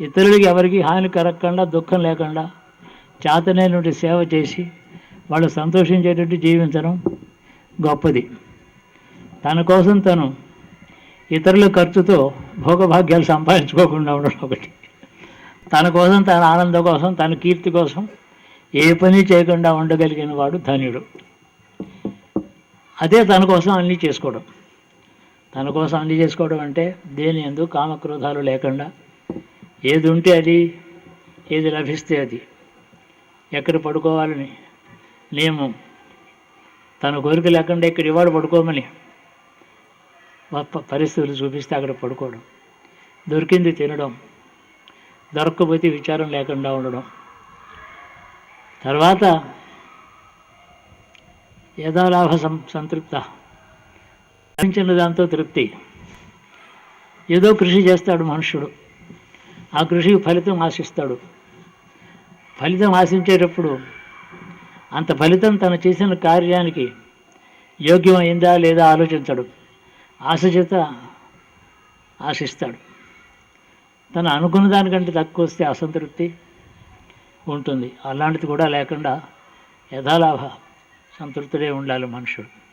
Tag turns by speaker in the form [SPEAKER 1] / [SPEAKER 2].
[SPEAKER 1] ఇతరులకి ఎవరికి హాని కలగకుండా దుఃఖం లేకుండా చేతనైనటువంటి సేవ చేసి వాళ్ళు సంతోషించేటట్టు జీవించడం గొప్పది. తన కోసం తను ఇతరుల ఖర్చుతో భోగభాగ్యాలు సంపాదించుకోకుండా ఉండడం ఒకటి. తన కోసం తన ఆనందం కోసం తన కీర్తి కోసం ఏ పని చేయకుండా ఉండగలిగిన వాడు ధన్యుడు అదే తన కోసం అన్నీ చేసుకోవడం. తన కోసం అన్నీ చేసుకోవడం అంటే దేని ఎందు కామక్రోధాలు లేకుండా ఏది ఉంటే అది ఏది లభిస్తే అది. ఎక్కడ పడుకోవాలని నియమం. తన కోరిక లేకుండా ఇక్కడ ఇవాడు పడుకోమని పరిస్థితులు చూపిస్తే అక్కడ పడుకోవడం. దొరికింది తినడం. దొరక్కపోతే విచారం లేకుండా ఉండడం. తర్వాత యథాలాభ సం సంతృప్త. లభించిన దాంతో తృప్తి. ఏదో కృషి చేస్తాడు మనుషుడు. ఆ కృషికి ఫలితం ఆశిస్తాడు. ఫలితం ఆశించేటప్పుడు అంత ఫలితం తను చేసిన కార్యానికి యోగ్యమైందా లేదా ఆలోచించడు. ఆశ చేత ఆశిస్తాడు. తను అనుకున్న దానికంటే తక్కువ వస్తే అసంతృప్తి ఉంటుంది. అలాంటిది కూడా లేకుండా యథాలాభ సంతృప్తుడే ఉండాలి మనుషుడు.